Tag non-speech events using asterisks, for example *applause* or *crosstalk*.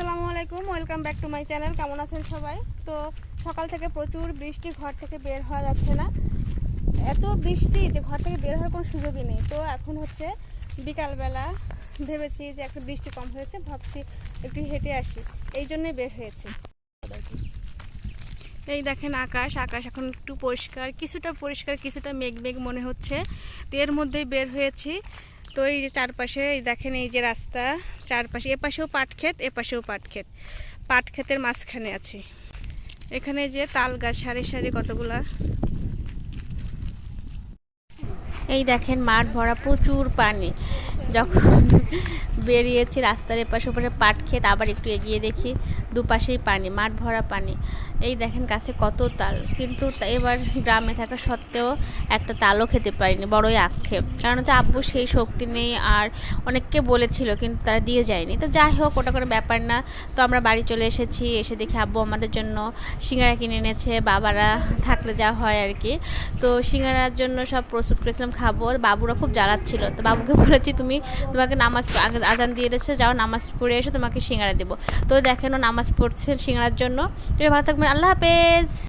আসসালামু আলাইকুম welcome back to my channel কেমন আছেন সবাই? তো সকাল থেকে প্রচুর বৃষ্টি, ঘর থেকে বের হওয়া যাচ্ছে না। এত বৃষ্টি যে ঘর থেকে বের হওয়ার কোনো সুযোগই নেই। তো এখন হচ্ছে বিকালবেলা ভেবেছি যে একটু বৃষ্টি কম হয়েছে, ভাবছি একটু হেঁটে আসি। এই জন্যই বের হয়েছে। এই দেখেন আকাশ আকাশ এখন একটু পরিষ্কার, কিছুটা পরিষ্কার, কিছুটা মেঘ মেঘ মনে হচ্ছে। তো এর মধ্যেই বের হয়েছি। তো এই যে চারপাশে, এই দেখেন এই যে রাস্তা, চারপাশে এপাশেও পাট ক্ষেত এপাশেও পাট ক্ষেত পাট ক্ষেতের মাঝখানে আছে। এখানে যে তাল গাছ, সারি সারি কতগুলা। এই দেখেন মাঠ ভরা প্রচুর পানি। যখন *laughs* বেরিয়েছি রাস্তার এপাশে ওপাশে পাট খেত, আবার একটু এগিয়ে দেখি দুপাশেই পানি, মাঠ ভরা পানি। এই দেখেন কাছে কত তাল। কিন্তু এবার গ্রামে থাকা সত্ত্বেও একটা তালও খেতে পারিনি, বড়ই আক্ষেপ। কারণ হচ্ছে আব্বু সেই শক্তি নেই আর অনেককে বলেছিল, কিন্তু তারা দিয়ে যায়নি। তো যাই হোক, ওটা কোনো ব্যাপার না। তো আমরা বাড়ি চলে এসেছি, এসে দেখি আব্বু আমাদের জন্য সিঙ্গারা কিনে এনেছে, বাবারা থাকলে যা হয় আর কি। তো সিঙ্গারার জন্য সব প্রস্তুত করেছিলাম খাব বাবুরা খুব জ্বালাচ্ছিল। তো বাবুকে *laughs* বলেছি, তুমি তোমাকে নামাজ আজান দিয়ে দিচ্ছে যাও নামাজ পড়ে এসে তোমাকে সিঙ্গারা দেবো। তো দেখেন নামাজ পড়ছে সিঙ্গারার জন্য। তুমি ভালো থাকবেন, আল্লাহ হাফেজ।